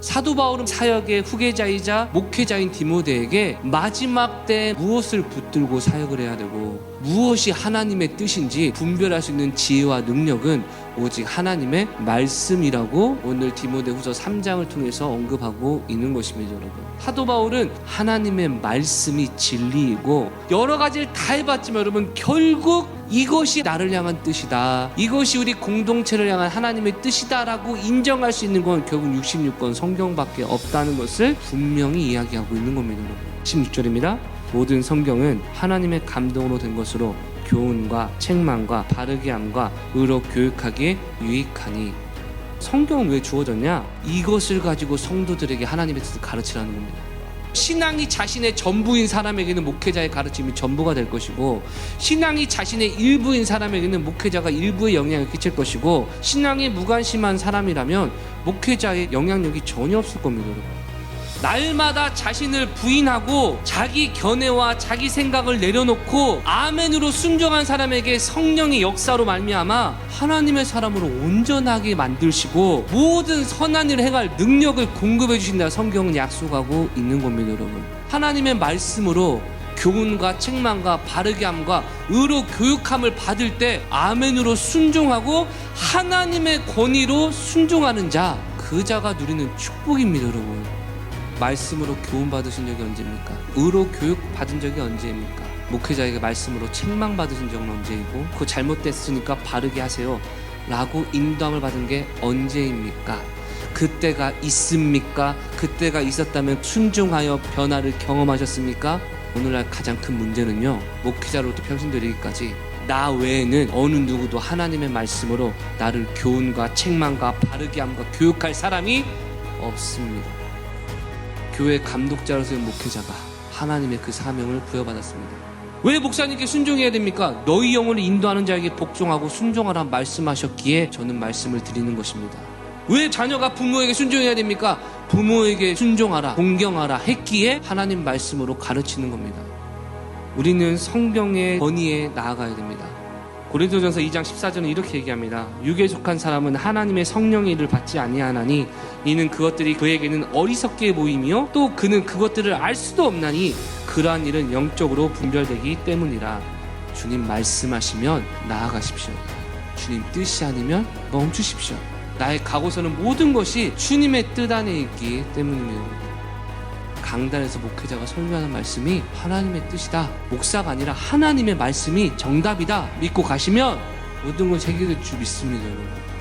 사도 바울은 사역의 후계자이자 목회자인 디모데에게 마지막 때 무엇을 붙들고 사역을 해야 되고 무엇이 하나님의 뜻인지 분별할 수 있는 지혜와 능력은 오직 하나님의 말씀이라고 오늘 디모데후서 3장을 통해서 언급하고 있는 것입니다, 여러분. 사도 바울은 하나님의 말씀이 진리이고 여러 가지를 다 해봤지만 여러분 결국 이것이 나를 향한 뜻이다. 이것이 우리 공동체를 향한 하나님의 뜻이다라고 인정할 수 있는 건 결국 66권 성경밖에 없다는 것을 분명히 이야기하고 있는 겁니다, 여러분. 16절입니다. 모든 성경은 하나님의 감동으로 된 것으로 교훈과 책망과 바르게 함과 의로 교육하기에 유익하니 성경은 왜 주어졌냐? 이것을 가지고 성도들에게 하나님의 뜻을 가르치라는 겁니다. 신앙이 자신의 전부인 사람에게는 목회자의 가르침이 전부가 될 것이고 신앙이 자신의 일부인 사람에게는 목회자가 일부의 영향을 끼칠 것이고 신앙이 무관심한 사람이라면 목회자의 영향력이 전혀 없을 겁니다. 여러분. 날마다 자신을 부인하고 자기 견해와 자기 생각을 내려놓고 아멘으로 순종한 사람에게 성령의 역사로 말미암아 하나님의 사람으로 온전하게 만들시고 모든 선한 일을 행할 능력을 공급해 주신다 성경은 약속하고 있는 겁니다 여러분. 하나님의 말씀으로 교훈과 책망과 바르게 함과 의로 교육함을 받을 때 아멘으로 순종하고 하나님의 권위로 순종하는 자 그 자가 누리는 축복입니다 여러분 말씀으로 교훈 받으신 적이 언제입니까? 의로 교육 받은 적이 언제입니까? 목회자에게 말씀으로 책망 받으신 적은 언제이고 그거 잘못됐으니까 바르게 하세요 라고 인도함을 받은 게 언제입니까? 그때가 있습니까? 그때가 있었다면 순종하여 변화를 경험하셨습니까? 오늘날 가장 큰 문제는요 목회자로부터 평생 드리기까지 나 외에는 어느 누구도 하나님의 말씀으로 나를 교훈과 책망과 바르게 함과 교육할 사람이 없습니다 교회 감독자로서의 목회자가 하나님의 그 사명을 부여받았습니다. 왜 목사님께 순종해야 됩니까? 너희 영혼을 인도하는 자에게 복종하고 순종하라 말씀하셨기에 저는 말씀을 드리는 것입니다. 왜 자녀가 부모에게 순종해야 됩니까? 부모에게 순종하라, 공경하라 했기에 하나님 말씀으로 가르치는 겁니다. 우리는 성경의 권위에 나아가야 됩니다. 고린도전서 2장 14절은 이렇게 얘기합니다. 육에 속한 사람은 하나님의 성령의 일을 받지 아니하나니 이는 그것들이 그에게는 어리석게 보이며 또 그는 그것들을 알 수도 없나니 그러한 일은 영적으로 분별되기 때문이라. 주님 말씀하시면 나아가십시오. 주님 뜻이 아니면 멈추십시오. 나의 각오서는 모든 것이 주님의 뜻 안에 있기 때문입니다. 강단에서 목회자가 설교하는 말씀이 하나님의 뜻이다. 목사가 아니라 하나님의 말씀이 정답이다. 믿고 가시면 모든 걸 해결될 줄 믿습니다, 여러분.